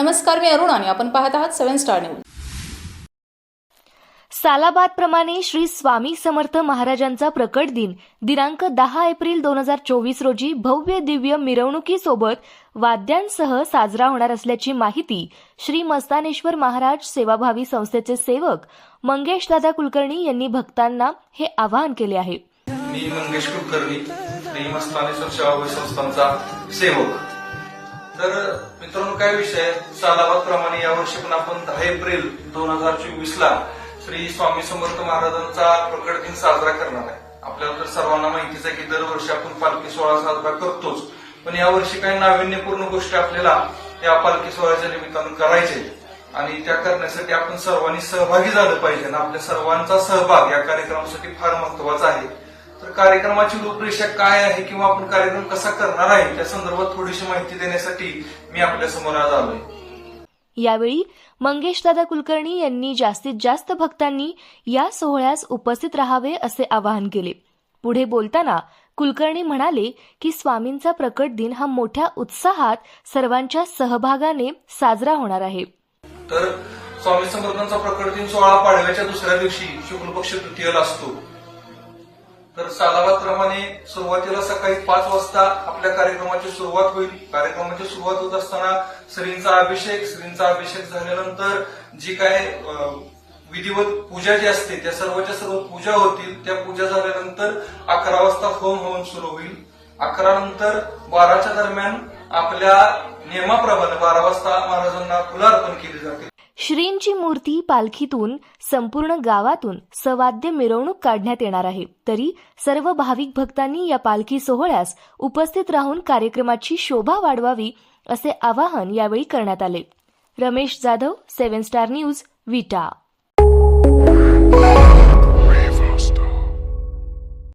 नमस्कार मी अरुण आणि आपण पाहत आहात सेव्हन स्टार न्यूज. सालाबादप्रमाणे श्री स्वामी समर्थ महाराजांचा प्रकट दिन दिनांक दहा एप्रिल दोन हजार चोवीस रोजी भव्य दिव्य मिरवणुकीसोबत वाद्यांसह साजरा होणार असल्याची माहिती श्री मस्तानेश्वर महाराज सेवाभावी संस्थेचे सेवक मंगेश दादा कुलकर्णी यांनी भक्तांना हे आवाहन केले आहे. मी मंगेश कुलकर्णी श्री मस्तानेश्वर सेवा संस्थांचा सेवक. तर मित्रांनो काय विषय? आहे? या यावर्षी पण आपण दहा एप्रिल दोन हजार चोवीस ला श्री स्वामी समर्थ महाराजांचा प्रकट दिन साजरा करणार आहे. आपल्याला तर सर्वांना माहितीच आहे की दरवर्षी आपण पालखी सोहळा साजरा करतोच. पण यावर्षी काही नाविन्यपूर्ण गोष्टी आपल्याला या पालखी सोहळ्याच्या निमित्तानं करायचे आणि त्या करण्यासाठी आपण सर्वांनी सहभागी झालं पाहिजे आणि आपल्या सर्वांचा सहभाग या कार्यक्रमासाठी फार महत्त्वाचा आहे. कार्यक्रमाची रूपरेषा काय आहे किंवा आपण कार्यक्रम कसा करणार आहे त्या संदर्भात थोडीशी माहिती देण्यासाठी मी आपल्यासमोर आज आलोय. यावेळी मंगेश दादा कुलकर्णी यांनी जास्तीत जास्त भक्तांनी या सोहळ्यास उपस्थित राहावे असे आवाहन केले. पुढे बोलताना कुलकर्णी म्हणाले की स्वामींचा प्रकट दिन हा मोठ्या उत्साहात सर्वांच्या सहभागाने साजरा होणार आहे. तर स्वामी समर्थांचा प्रकट दिन सोहळा पाडव्याच्या दुसऱ्या दिवशी शुक्ल पक्ष तृतीयला असतो. तर सालावाप्रमाणे सुरुवातीला सकाळी पाच वाजता आपल्या कार्यक्रमाची सुरुवात होईल. कार्यक्रमाची सुरुवात होत असताना श्रींचा अभिषेक श्रींचा अभिषेक झाल्यानंतर जी काय अं, विधिवत पूजा जी असते त्या सर्वच्या सर्व पूजा होतील. त्या पूजा झाल्यानंतर अकरा वाजता होम हवन सुरू होईल. अकरा नंतर बाराच्या दरम्यान आपल्या नियमाप्रमाणे बारा वाजता महाराजांना फुलार्पण केली जाते. श्रींची मूर्ती पालखीतून संपूर्ण गावातून सवाद्य मिरवणूक काढण्यात येणार आहे. तरी सर्व भाविक भक्तांनी या पालखी सोहळ्यास उपस्थित राहून कार्यक्रमाची शोभा वाढवावी असे आवाहन यावेळी करण्यात आले. Ramesh Jadhav seven star news Vita.